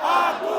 Atua!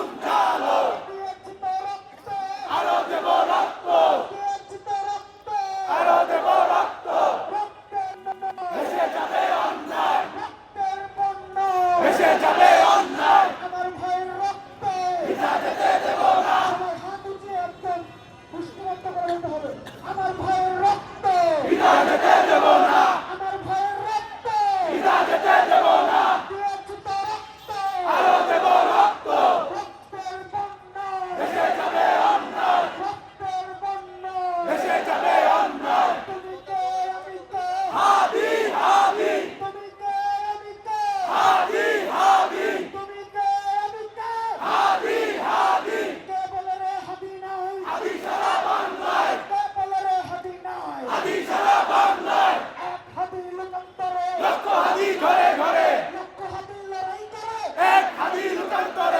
muerto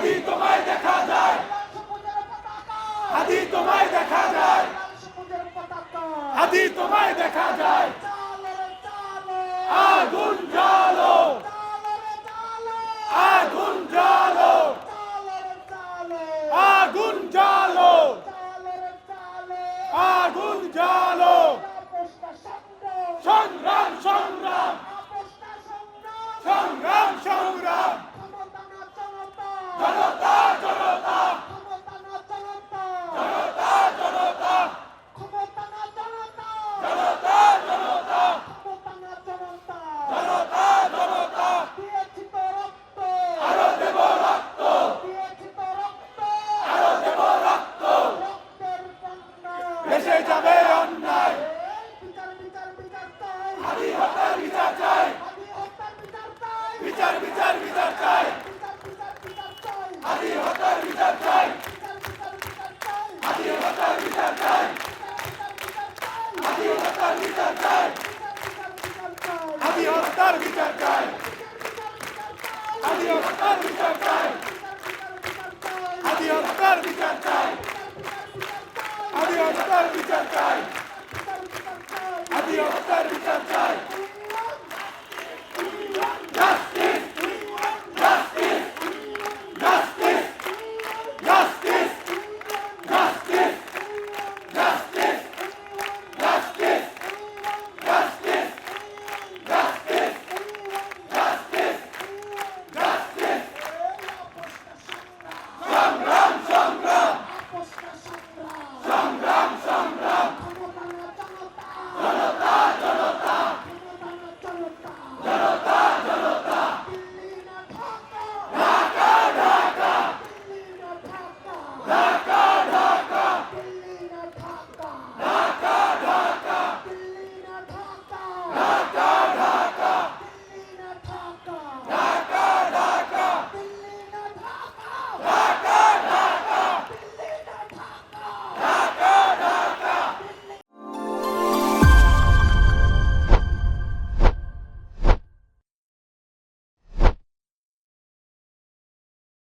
আদি তোমায় দেখা যায়। আদি তোমায় দেখা যায় আদি তোমায় দেখা যায়। ভেসে যাবে অন্যায়। আদি হত্যার বিচার চাই। বিচার বিচার বিচার চাই। আদি হত্যার বিচার চাই। আদি হত্যার বিচার চাই। আদি হত্যার বিচার চাই। আদি হত্যার বিচার চাই। আদি হত্যার বিচার চাই। America! 나